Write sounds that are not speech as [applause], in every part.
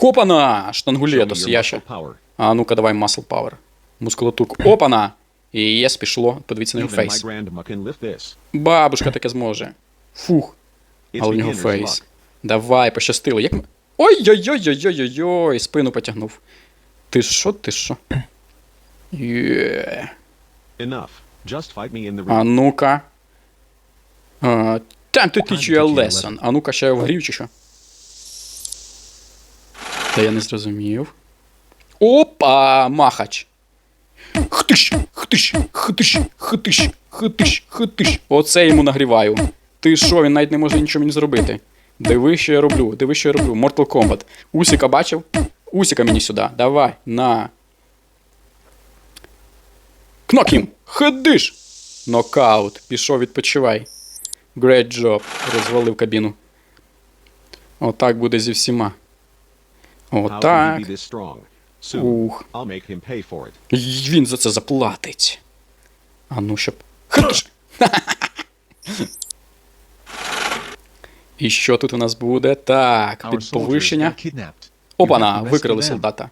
Хопана! Штангулетос, я ще. А ну-ка, давай масл пауер. Мускулатурку. Опана! І єс пішло. Подивіться на його фейс. Бабушка таке зможе. Фух. Але в нього фейс. Давай, пощастило. Як ми. Ой-ой-ой-ой-ой-ой-ой, спину потягнув. Ти що, ти що? Є. А ну-ка. Time to teach you a lesson. А ну-ка, ще я в грів чи що? Та я не зрозумів. Опа! Махач. Хтиш, хтиш, хтиш, хтиш, хтиш, хтиш. Оце йому нагріваю. Ти що, він навіть не може нічого мені зробити. Диви, що я роблю, диви, що я роблю. Mortal Kombat. Усіка бачив? Усіка мені сюди. Давай, на. Кнок їм! Ходиш! Нокаут. Пішов, відпочивай. Great job. Розвалив кабіну. Отак буде зі всіма. Отак. Ух. Він за це заплатить. А ну щоб. І що тут у нас буде? Так, Our під soldiers повищення. got. Опана, викрили солдата.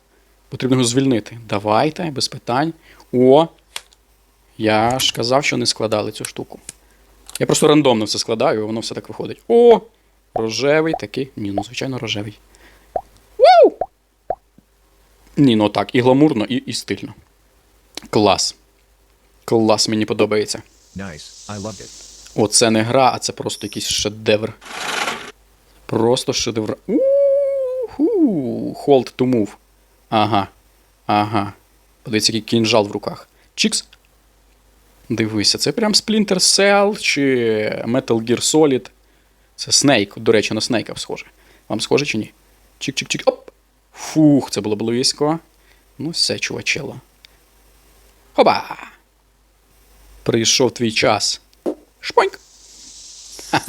Потрібно його звільнити. Давайте, без питань. О! Я ж казав, що не складали цю штуку. Я просто рандомно все складаю, і воно все так виходить. О! Рожевий такий. Ні, ну звичайно, рожевий. Вау! Ні, ну так, і гламурно, і, і стильно. Клас. Клас, мені подобається. Nice. I loved it. Оце не гра, а це просто якийсь шедевр. Просто шедевр. У-ху. Hold to move. Ага. Ага. Подивіться, який кінжал в руках. Чікс. Дивися, це прям Splinter Cell чи Metal Gear Solid. Це Snake. До речі, на Snake схоже. Вам схоже чи ні? Чик-чик-чик. Оп! Фух, це було близько. Ну все, чувачело. Хоба! Прийшов твій час. Шпоньк. [laughs]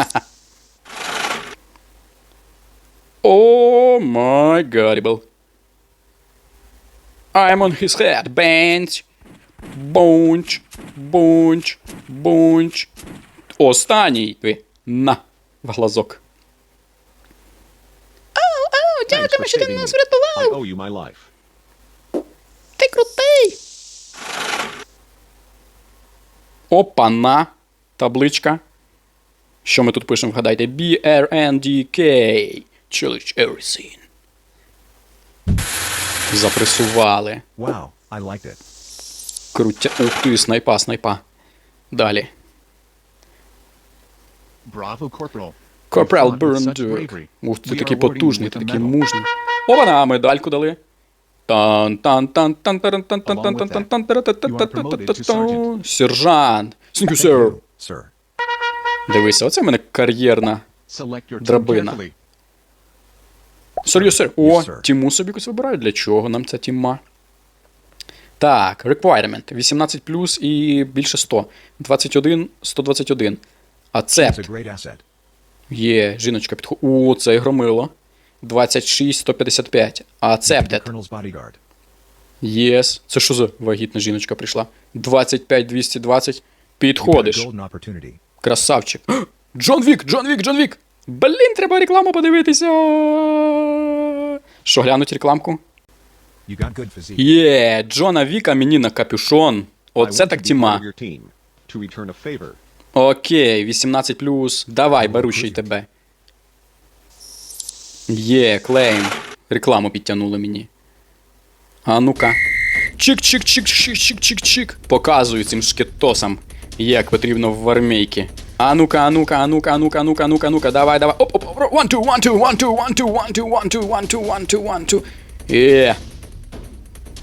О май гадібл. I'm on his head. Bench. Бунч. Бунч. Бунч. Останній. На. В глазок. For що ти нас врятував. owe you my life. Ти крутий. Опа-на. Табличка. Що ми тут пишемо, вгадайте? BRNDK. Challenge everything. Запресували. Wow. I liked it. Крутя. Ух ти, снайпа, снайпа. Далі. Bravo, Corporal. Корпрал Берендюк. Ух, ти такий потужний, ти такий мужний. Опа, на медальку дали. Сержант. Thank sir. Дивися, оце в мене кар'єрна драбина. Сер, сер. О, тіму собі якось вибирають. Для чого нам ця тіма? Так, requirement. 18 плюс і більше 100. 21, 121. Ацепт. Є, жіночка підходить. У, це громило. 26-155. Ацептед. Єс. Це що за вагітна жіночка прийшла? 25-220. Підходиш. Красавчик. [gasps] Джон Вік! Джон Вік, Джон Вік! Блін, треба рекламу подивитися. Що, глянуть рекламку? Є, Джона Віка мені на капюшон. Оце так тіма. Окей, 18 плюс. Давай, беру ще й тебе. Є, клейм. Рекламу підтягнули мені. А ну-ка. Чик-чик-чик-чик-чик-чик-чик. Показую цим шкетосам, як потрібно в армійки. А ну-ка, а ну-ка, а ну-ка, а ну-ка, а ну-ка, а ну-ка, ну-ка, давай, давай. Оп, оп, оп, one, two, one, two, one, two, one, two, one, two, one, two, one, two, one, two, one, two. Є.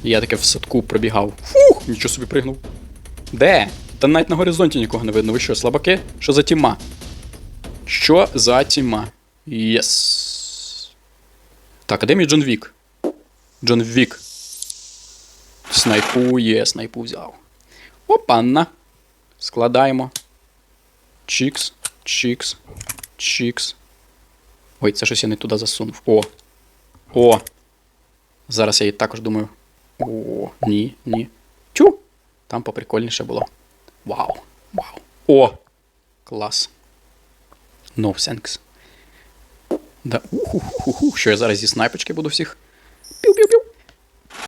Я таке в садку пробігав. Фух, нічого собі пригнув. Де? Та навіть на горизонті нікого не видно. Ви що, слабаки? Що за тіма? Що за тіма? Єс. Так, а де мій Джон Вік? Джон Вік. Снайпу є, снайпу взяв. Опанна. Складаємо. Чікс, чікс, чікс. Ой, це щось я не туди засунув. О. О. Зараз я її також думаю. О, ні, ні. Тю. Там поприкольніше було. Вау. Вау. О! Клас. No thanks. Да. Що я зараз зі снайпочки буду всіх. Пів-пів-пів.